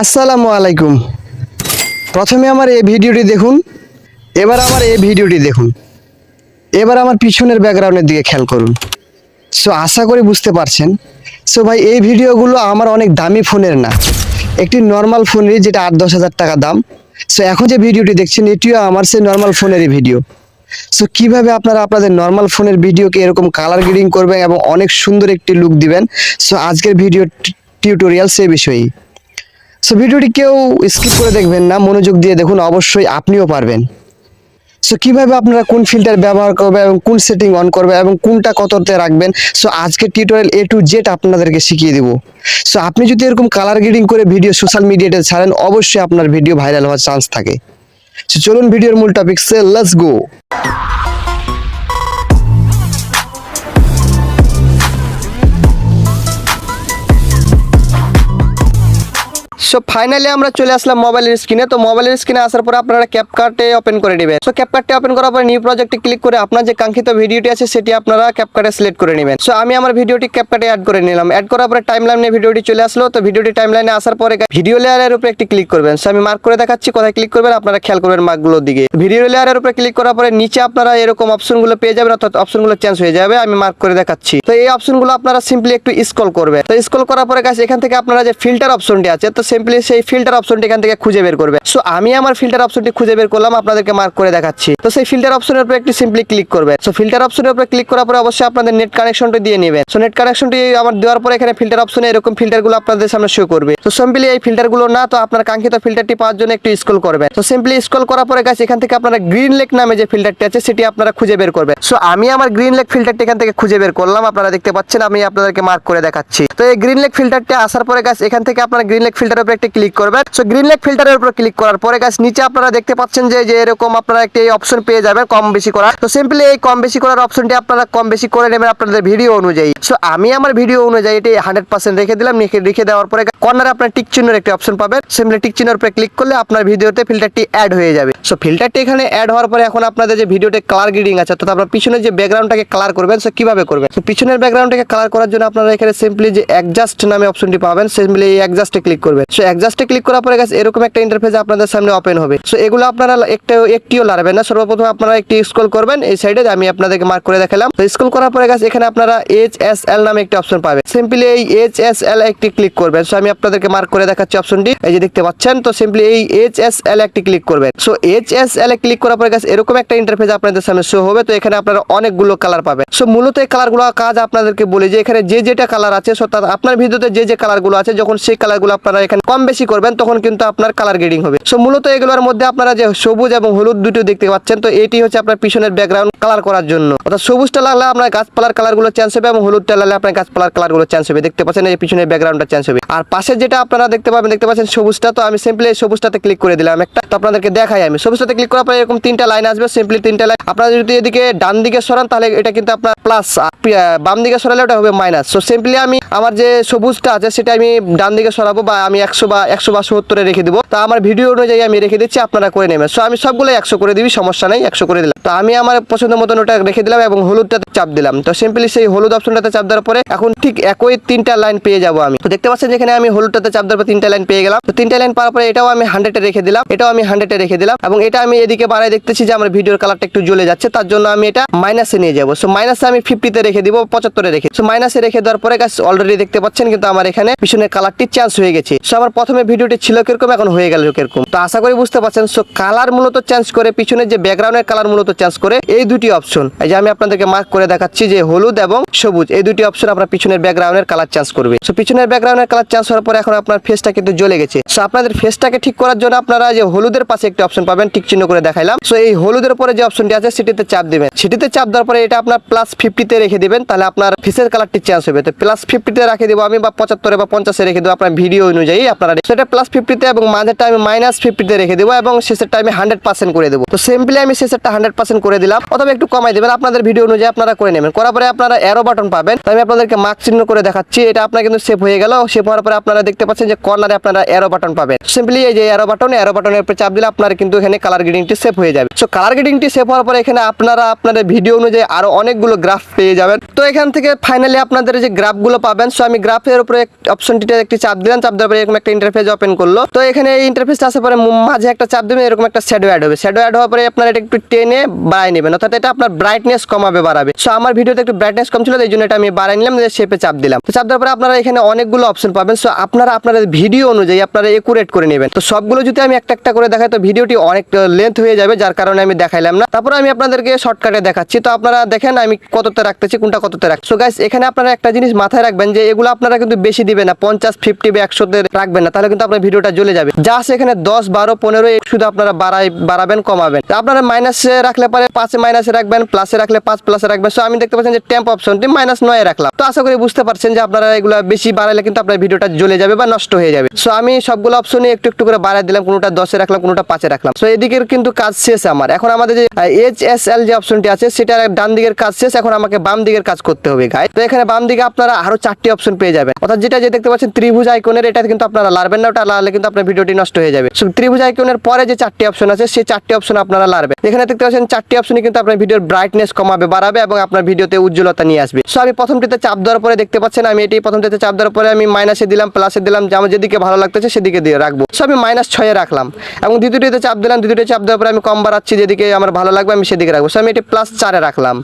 আসসালামু আলাইকুম। প্রথমে আমার এই ভিডিওটি দেখুন, এবার আমার এই ভিডিওটি দেখুন। এবার আমার পিছনের ব্যাকগ্রাউন্ডের দিকে খেয়াল করুন। সো আশা করি বুঝতে পারছেন। সো ভাই, এই ভিডিওগুলো আমার অনেক দামি ফোনের না। একটি নর্মাল ফোনেরই যেটা আট দশ হাজার টাকা দাম। সো এখন যে ভিডিওটি দেখছেন, এটিও আমার সেই নর্মাল ফোনেরই ভিডিও। সো কীভাবে আপনারা আপনাদের নর্মাল ফোনের ভিডিওকে এরকম কালার গ্রেডিং করবেন এবং অনেক সুন্দর একটি লুক দিবেন? সো আজকের ভিডিও টিউটোরিয়াল সে বিষয়েই। সো ভিডিওটি কেউ স্কিপ করে দেখবেন না, মনোযোগ দিয়ে দেখুন, অবশ্যই আপনিও পারবেন। সো কীভাবে আপনারা কোন ফিল্টার ব্যবহার করবে এবং কোন সেটিং অন করবে এবং কোনটা কততে রাখবেন? সো আজকে টিউটোরিয়াল এ টু জেড আপনাদেরকে শিখিয়ে দিব। সো আপনি যদি এরকম কালার গ্রেডিং করে ভিডিও সোশ্যাল মিডিয়াতে ছাড়েন, অবশ্যই আপনার ভিডিও ভাইরাল হওয়ার চান্স থাকে। সো চলুন ভিডিওর মূল টপিক সে লেটস গো সো ফাইনালি আমরা চলে আসলাম মোবাইলের স্ক্রিনে তো মোবাইলের স্ক্রিনে আসার পর আপনারা ক্যাপকার্টে ওপেন করে নেবেন। সো ক্যাপকার্টে ওপেন করার পরে নিউ প্রজেক্টে ক্লিক করে আপনার যে কাঙ্ক্ষিত ভিডিওটি আছে, সেটি আপনারা ক্যাপকার্টে সিলেক্ট করে নেবেন। সো আমি আমার ভিডিওটি ক্যাপকার্টে অ্যাড করে নিলাম। অ্যাড করার পরে টাইম লাইনে ভিডিওটি চলে আসলো। তো ভিডিওটি টাইম লাইনে আসার পরে ভিডিও লেয়ারের উপরে একটি ক্লিক করবেন। সো আমি মার্ক করে দেখাচ্ছি, কোথায় ক্লিক করবেন, আপনারা খেয়াল করবেন মার্কগুলোর দিকে। ভিডিও লেয়ারের উপরে ক্লিক করার পরে নিচে আপনারা এরকম অপশনগুলো পেয়ে যাবেন, অর্থাৎ অপশনগুলো চেঞ্জ হয়ে যাবে। আমি মার্ক করে দেখাচ্ছি। তো এই অপশনগুলো আপনারা সিম্পলি একটু স্ক্রল করবেন। তো স্ক্রল করার পরে কাছে এখান থেকে আপনারা যে ফিল্টার অপশনটি আছে, তো সিম্পলি সেই ফিল্টার অপশনটি এখান থেকে খুঁজে বের করবে। সো আমি আমার ফিল্টার অপশনটি খুঁজে বের করলাম, আপনাদেরকে মার্ক করে দেখাচ্ছি। তো সেই ফিল্টার অপশনের উপরে একটি সিম্পলি ক্লিক করবে। সো ফিল্টার অপশনের উপরে ক্লিক করার পরে অবশ্যই আপনাদের নেট কানেকশনটি দিয়ে নেবেন। সো নেট কানেকশনটি আমার দেওয়ার পরে এখানে ফিল্টার অপশনে এরকম ফিল্টারগুলো আপনাদের সামনে শো করবে। তো সিম্পলি এই ফিল্টারগুলো না, তো আপনার কাঙ্ক্ষিত ফিল্টারটি পাওয়ার জন্য একটু স্ক্রল করবে তো সিম্পলি স্ক্রল করার পরে গাছ এখান থেকে আপনারা গ্রিন লেক নামে যে ফিল্টারটি আছে, সেটি আপনারা খুঁজে বের করবে সো আমি আমার গ্রিন লেক ফিল্টারটি এখান থেকে খুঁজে বের করলাম, আপনারা দেখতে পাচ্ছেন, আমি আপনাদেরকে মার্ক করে দেখাচ্ছি। তো এই গ্রিন লেক ফিল্টারটি আসার পরে গাছ এখান থেকে আপনারা গ্রিন লেক ফিল্টারের উপরে একটি ক্লিক করবেন সো গ্রিন লেক ফিল্টারের উপর ক্লিক করার পরে গাছ নিচে আপনারা দেখতে পাচ্ছেন যে যে এরকম আপনারা একটি অপশন পেয়ে যাবেন কম বেশি করার। তো সিম্পলি এই কম বেশি করার অপশনটি আপনারা কম বেশি করে নেবেন আপনাদের ভিডিও অনুযায়ী। সো আমি আমার ভিডিও অনুযায়ী এটি হান্ড্রেড পার্সেন্ট রেখে দিলাম। রেখে দেওয়ার পরে কর্নারে আপনার টিক চিহ্নের একটি অপশন পাবেন। সিম্পলি টিক চিহ্নের উপরে ক্লিক করলে আপনার ভিডিওতে ফিল্টারটি অ্যাড হয়ে যাবে। সো ফিল্টারটি এখানে অ্যাড হওয়ার পরে এখন আপনাদের যে ভিডিওতে কালার গ্রেডিং আছে, অর্থাৎ আপনার পিছনের যে ব্যাকগ্রাউন্ডটাকে কালার করবেন সো কীভাবে করবেন? তো পিছনের ব্যাকগ্রাউন্ডটাকে কালার করার জন্য আপনারা এখানে সিম্পলি যে অ্যাডজাস্ট নামে অপশনটি পাবেন সিম্পলি এই অ্যাডজাস্টে ক্লিক করবেন। সো অ্যাডজাস্টে ক্লিক করার পরে গেছে এরকম একটা ইন্টারফেস আপনাদের সামনে ওপেন হবে। সো এগুলো আপনারা একটা, একটিও লাড়বেন না। সর্বপ্রথম আপনারা একটি স্ক্রল করবেন, এই সাইডে আমি আপনাদেরকে মার্ক করে দেখালাম। তো স্ক্রল করার পরে গেছে এখানে আপনারা এইচ এস এল নামে একটি অপশন পাবেন। সিম্পলি এই এইচ এস এল একটি ক্লিক করবেন। সো আমি আপনাদেরকে মার্ক করে দেখাচ্ছি অপশনটি এই যে দেখতে পাচ্ছেন, তো সিম্পলি এই এইচ এস এল একটি ক্লিক করবেন। সো এইচ এস এল এ ক্লিক করার পরে গেছে এরকম একটা ইন্টারফেস আপনাদের সামনে শো হবে। তো এখানে আপনারা অনেকগুলো কালার পাবেন। সো মূলত এই কালারগুলো কাজ আপনাদেরকে বলি যে, এখানে যে যেটা কালার আছে সো তার আপনার ভিডিওতে যে যে কালারগুলো আছে, যখন সেই কালারগুলো আপনারা এখানে কম বেশি করবেন, তখন কিন্তু আপনার কালার গ্রেডিং হবে। সো মূলত এগুলোর মধ্যে আপনারা যে সবুজ এবং হলুদ দুটো দেখতে পাচ্ছেন, তো এটি হচ্ছে আপনার পিছনের ব্যাকগ্রাউন্ড কালার করার জন্য। অর্থাৎ সবুজটা লাগলে আপনার গাছপালার কালারগুলো চেঞ্জ হবে এবং হলুদটা লাগলে আপনার গাছপালার কালারগুলো চেঞ্জ হবে। দেখতে পাচ্ছেন এই পিছনের ব্যাকগ্রাউন্ডটা চেঞ্জ হবে। আর পাশে যেটা আপনারা দেখতে পাবেন, দেখতে পাচ্ছেন সবুজটা, তো আমি সিম্পলি এই সবুজটাতে ক্লিক করে দিলাম একটা। তো আপনাদেরকে দেখাই আমি। সবুজটাতে ক্লিক করার পরে এরকম তিনটা লাইন আসবে সিম্পলি তিনটা লাইন আপনারা যদি এদিকে ডান দিকে সরান, তাহলে এটা কিন্তু আপনার প্লাস বাম দিকে সরালে ওটা হবে মাইনাস সো সিম্পলি আমি আমার যে সবুজটা আছে, সেটা আমি ডান দিকে সরাবো বা আমি একশো বা একশো বা সত্তরে রেখে দিব। তা আমার ভিডিও অনুযায়ী আমি রেখে দিচ্ছি, আপনারা করে নেবেন। সো আমি সবগুলো একশো করে দিবি, সমস্যা নেই, একশো করে দিলাম। তো আমি আমার পছন্দ মতন ওটা রেখে দিলাম এবং হলুদটাতে চাপ দিলাম। তো সিম্পলি সেই হলুদ অপশনটাতে চাপ দেওয়ার পরে এখন ঠিক একই তিনটা লাইন পেয়ে যাব আমি। তো দেখতে পাচ্ছেন যেখানে আমি হলুদটাতে চাপ দেওয়ার পর তিনটা লাইন পেয়ে গেলাম। তো তিনটা লাইন পাওয়ার পরে এটাও আমি হান্ড্রেডে রেখে দিলাম, এটাও আমি হান্ড্রেডে রেখে দিলাম এবং এটা আমি এদিকে বাড়ায় দেখতেছি যে আমার ভিডিওর কালারটা একটু জ্বলে যাচ্ছে, তার জন্য আমি এটা মাইনাসে নিয়ে যাব। সো মাইনাসে আমি ফিফটিতে রেখে দিব, পঁচাত্তরে রেখে সো মাইনাসে রেখে দেওয়ার পরে অলরেডি দেখতে পাচ্ছেন কিন্তু আমার এখানে পিছনের কালারটি চেঞ্জ হয়ে গেছে। সো আমার প্রথমে ভিডিওটি ছিল কীরকম, এখন হয়ে গেল কীরকম। তো আশা করি বুঝতে পারছেন সো কালার মূলত চেঞ্জ করে, পিছনের যে ব্যাকগ্রাউন্ডের কালার মূলত চেঞ্জ করে, এই দুটি অপশন এই যে আমি আপনাদেরকে মার্ক করে দেখাচ্ছি যে হলুদ এবং সবুজ, এই দুটি অপশন আপনার পিছনের ব্যাকগ্রাউন্ডের কালার চেঞ্জ করবে। সো পিছনের ব্যাকগ্রাউন্ডের কালার চেঞ্জ হওয়ার পরে এখন আপনার ফেসটা কিন্তু জ্বলে গেছে। সো আপনাদের ফেসটাকে ঠিক করার জন্য আপনারা যে হলুদের পাশে একটি অপশন পাবেন, ঠিক চিহ্ন করে দেখাইলাম। সো এই হলুদের পরে যে অপশনটি আছে, সেটিতে চাপ দিবেন। সেটিতে চাপ দেওয়ার পরে এটা আপনার প্লাস ফিফটিতে রেখে দিবেন, তাহলে আপনার ফেসের কালারটি চেঞ্জ হবে। তো প্লাস ফিফটিতে রেখে দেবো আমি বা পঁচাত্তরে বা পঞ্চাশে রেখে দেবো আপনার ভিডিও অনুযায়ী। আপনারা সেটা প্লাস ফিফটিতে এবং মাঝেরটা আমি মাইনাস ফিফটিতে রেখে দেবো এবং শেষেরটা আমি হান্ড্রেড পার্সেন্ট করে দেবো। তো সিম্পলি আমি শেষেরটা হান্ড্রেড পার্সেন্ট করে দিলাম। অথবা একটু কমাই দেবেন। আপনাদের ভিডিও অনুযায়ী আপনারা করে নেবেন। করার পরে আপনারা অ্যারো বাটন পাবেন। আমি আপনাদেরকে মার্ক চিহ্ন করে দেখাচ্ছি। এটা আপনার কিন্তু সেভ হয়ে গেল। সেভ হওয়ার পরে আপনারা দেখতে পাচ্ছেন যে কর্নারে আপনারা অ্যারো বাটন পাবেন। সিম্পলি এই যে অ্যারো বাটন অ্যারো বাটনের উপরে চাপ দিলে আপনার কিন্তু এখানে কালার গ্রেডিংটি সেভ হয়ে যাবে। সো কালার গ্রেডিংটি সেভ হওয়ার পরে এখানে আপনারা আপনাদের ভিডিও অনুযায়ী আরও অনেকগুলো গ্রাফ পেয়ে যাবেন। তো এখান থেকে ফাইনালি আপনাদের যে গ্রাফগুলো পাবেন। সো আমি গ্রাফের উপরে অপশনটিতে একটি চাপ দিলাম। চাপ দেওয়ার পরে এরকম একটা ইন্টারফেস ওপেন করল। তো এখানে এই ইন্টারফেসটা আসার পরে মাঝে একটা চাপ দেবেন এরকম একটা শ্যাডো অ্যাড হবে। শ্যাডো অ্যাড হওয়ার পরে আপনার এটা একটু টেনে বাড়াই নেবেন। অর্থাৎ এটা আপনার ব্রাইটনেস কমাবে, বাড়াবে। সো আমার ভিডিওতে একটু ব্রাইটনেস কম ছিল এই জন্য এটা আমি বাড়াই নিলাম শেপে চাপ দিলাম। তো চাপ দেওয়ার পরে আপনারা এখানে অনেকগুলো অপশন পাবেন। সো আপনারা আপনাদের ভিডিও অনুযায়ী আপনারা একুরেট করে নেবেন। তো সবগুলো যদি আমি একটা একটা করে দেখাই, তো ভিডিওটি অনেক লেন্থ হয়ে যাবে, যার কারণে আমি দেখাইলাম না। তারপরে আমি আপনাদেরকে শর্টকাটে দেখাচ্ছি। তো আপনারা দেখেন, আমি কততে রাখতেছি, কোনটা কততে রাখছি। সো গাইস এখানে আপনারা একটা জিনিস মাথায় রাখবেন যে, এগুলো আপনারা কিন্তু বেশি দিবেন না। পঞ্চাশ ফিফটি বা একশোতে রাখবেন। না, তাহলে কিন্তু আপনার ভিডিওটা জ্বলে যাবে। জাস্ট এখানে দশ, বারো, পনেরো শুধু আপনারা বাড়াই, বাড়াবেন, কমাবেন। আপনারা মাইনাসে রাখলে পারে পাঁচে মাইনাসে রাখবেন প্লাসে রাখলে পাঁচ প্লাসে রাখবেন। সো আমি দেখতে পাচ্ছেন যে টেম্প অপশনটি মাইনাস নয় রাখলাম। তো আশা করি বুঝতে পারছেন যে আপনারা এগুলো বেশি বাড়াইলে কিন্তু আপনার ভিডিওটা জ্বলে যাবে বা নষ্ট হয়ে যাবে। সো আমি সবগুলো অপশনে একটু একটু করে বাড়াই দিলাম, কোনোটা দশে রাখলাম, কোনোটা পাঁচে রাখলাম। সো এদিকের কিন্তু কাজ শেষ আমার। এখন আমাদের যে এইচ এস এল যে অপশনটি আছে, সেটার ডান দিকের কাজ শেষ। এখন আমাকে বাম দিকের কাজ করতে হবে গাই তো এখানে বাম দিকে আপনারা আরও চারটি অপশন পেয়ে যাবেন। অর্থাৎ যেটা যে দেখতে পাচ্ছেন, ত্রিভুজ আইকনের এটা কিন্তু আপনারা লারবেন না, ওটা লারলে কিন্তু আপনার ভিডিওটি নষ্ট হয়ে যাবে। ত্রিভুজ আইকনের পরে যে চারটি অপশন আছে, সেই চারটি অপশন আপনারা লারবেন। এখানে দেখতে পাচ্ছেন, চারটি অপশনই কিন্তু আপনার ভিডিওর ব্রাইটনেস কমাবে, বাড়াবে এবং আপনার ভিডিওতে উজ্জ্বলতা নিয়ে আসবে। সো, আমি প্রথমটিতে চাপ দেওয়ার পরে দেখতে পাচ্ছেন, আমি এটি প্রথমটিতে চাপ দেওয়ার পরে আমি মাইনাসে দিলাম প্লাসে দিলাম, যে আমার যেদিকে ভালো লাগতেছে সেদিকে দিয়ে রাখব। সো, আমি মাইনাস ছয়ে রাখলাম। এবং দ্বিতীয়টিতে চাপ দিলাম দ্বিতীয়টি চাপ দেওয়ার পরে আমি কম বাড়াচ্ছি, যেদিকে আমার ভালো লাগবে আমি সেদিকে রাখব। সো, আমি এটি প্লাস চারে রাখলাম।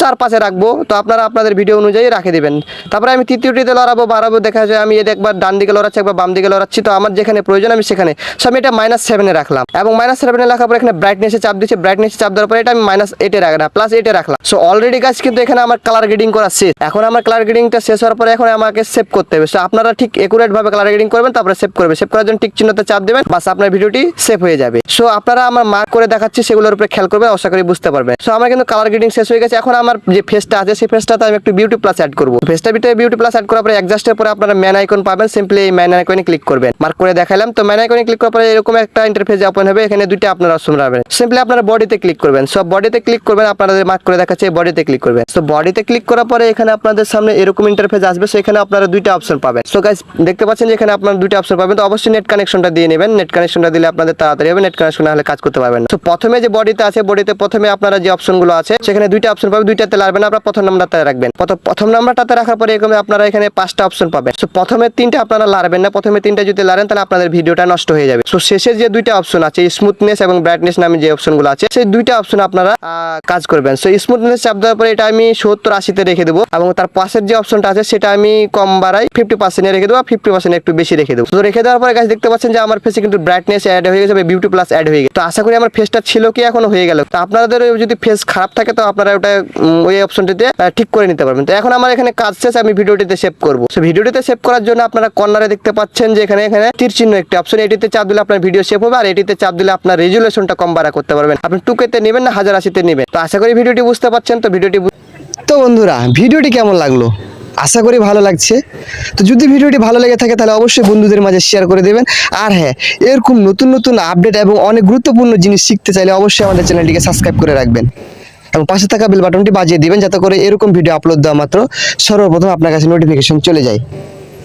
চার পাশে রাখব, তো আপনারা আপনাদের ভিডিও অনুযায়ী রাখে দেবেন। তারপরে আমি তৃতীয়টিতে লড়াবো, বাড়াবো, দেখা যায় আমি এদের একবার ডান দিকে লড়াচ্ছি, একবার বাম দিকে লড়াচ্ছি, তো আমার যেখানে প্রয়োজন আমি সেখানে। সো আমি এটা মাইনাস সেভেনে রাখলাম। এবং মাইনাস সেভেনে রাখার পরে এখানে ব্রাইটনেসে চাপ দিচ্ছে। ব্রাইটনেসে চাপ দেওয়ার পরে এটা আমি মাইনাস এইটে রাখলাম প্লাস এইটে রাখলাম। সো অলরেডি গাছ কিন্তু এখানে আমার কালার গ্রেডিং করা শেষ। এখন আমার কালার গ্রেডিংটা শেষ হওয়ার পরে এখন আমাকে সেভ করতে হবে। সো আপনারা ঠিক একুরেট ভাবে কালার গ্রেডিং করবেন, তারপরে সেভ করবে সেভ করার জন্য টিক চিহ্নতে চাপ দেবেন, বাস আপনার ভিডিওটি সেভ হয়ে যাবে। সো আপনারা আমার মার্ক করে দেখাচ্ছি, সেগুলোর উপরে খেয়াল করবেন, আশা করি বুঝতে পারবেন। সো আমার কিন্তু কালার গ্রেডিং শেষ হয়ে গেছে। এখন আমার যে ফেসটা আছে, সেই ফেসটাতে আমি একটু বিউটি প্লাস অ্যাড করব। ফেসটা বিউটি প্লাস অ্যাড করার পরে অ্যাডজাস্টের পরে আপনারা ম্যান আইকন পাবেন। সিম্পলি এই ম্যান আইকনে ক্লিক করবেন। মার্ক করে দেখালাম, তো ম্যান আইকনে ক্লিক করার পরে এরকম একটা ইন্টারফেস ওপেন হবে, এখানে দুইটা আপনারা অপশন রাখবেন। সিম্পলি আপনারা বডিতে ক্লিক করবেন। সব বডিতে ক্লিক করবেন, আপনাদের মার্ক করে দেখাচ্ছে বডিতে ক্লিক করবেন। তো বডিতে ক্লিক করার পরে এখানে আপনাদের সামনে এরকম ইন্টারফেস আসবে সেখানে আপনারা দুইটা অপশন পাবেন। সো গাইস দেখতে পাচ্ছেন যে এখানে আপনারা দুইটা অপশন পাবেন, তো অবশ্যই নেট কানেকশনটা দিয়ে নেবেন। নেট কানেকশনটা দিলে আপনাদের তাড়াতাড়ি হবে নেট কানেকশন না হলে কাজ করতে পারবেন তো প্রথমে যে বডিতে আছে বডিতে প্রথমে আপনারা যে অপশনগুলো আছে, সেখানে দুইটা অপশন পাবেন, দুইটাতে লারবেন আপনারা প্রথম নাম্বারটাতে রাখবেন। প্রথম নাম্বারটাতে রাখার পরে এরকম আপনারা এখানে পাঁচটা অপশন পাবেন। সো প্রথমে তিনটা আপনারা লারবেন না, প্রথমে তিনটা যদি লারেন, তাহলে আপনাদের ভিডিওটা নষ্ট হয়ে যাবে। সো শেষের যে দুইটা অপশন আছে স্মুথনেস এবং ব্রাইটনেস নামে যে অপশনগুলো আছে, সেই দুইটা অপশন আপনারা কাজ করবেন। সো স্মুথনেস চাপ দেওয়ার পরে এটা আমি সত্তর আশিতে রেখে দেবো এবং তার পাশের যে অপশনটা আছে, সেটা আমি কম বাড়াই ফিফটি পার্সেন্টে রেখে দেবো ফিফটি পার্সেন্ট একটু বেশি রেখে দেবো। তো রেখে দেওয়ার পরে গাছ দেখতে পাচ্ছেন যে আমার ফেসে কিন্তু ব্রাইটনেস অ্যাড হয়ে গেছে বিউটি প্লাস অ্যাড হয়ে গেছে। তো আশা করি আমার ফেসটা ছিল কি এখনও হয়ে গেল। তো আপনাদের যদি ফেস খারাপ থাকে, তো আপনারা ওটা ওই অপশনটিতে ঠিক করে নিতে পারবেন। তো এখন আমার এখানে কাজ শেষ, আমি ভিডিওটিতে সেভ করব। সো ভিডিওটিতে সেভ করার জন্য আপনারা কর্নারে দেখতে পাচ্ছেন যে এখানে এখানে তীর চিহ্ন একটি অপশন এটিতে চাপ দিলে আপনার ভিডিও সেভ হবে আর এটিতে চাপ দিলে আপনার রেজুলেশনটা কম বাড়া করতে পারবেন। আপনি টুকেতে নেবেন না, হাজার আশিতে নেবেন। তো আশা করি ভিডিওটি বুঝতে পারছেন, তো ভিডিওটি তো বন্ধুরা ভিডিওটি কেমন লাগল? আশা করি ভালো লাগছে। তো যদি ভিডিওটি ভালো লেগে থাকে, তাহলে অবশ্যই বন্ধুদের মাঝে শেয়ার করে দেবেন। আর হ্যাঁ এরকম নতুন নতুন আপডেট এবং অনেক গুরুত্বপূর্ণ জিনিস শিখতে চাইলে অবশ্যই আমাদের চ্যানেলটিকে সাবস্ক্রাইব করে রাখবেন। এবং পাশে থাকা বেল বাটনটি বাজিয়ে দিবেন, যাতে করে এরকম ভিডিও আপলোড দেওয়া মাত্র সর্বপ্রথম আপনার কাছে নোটিফিকেশন চলে যায়।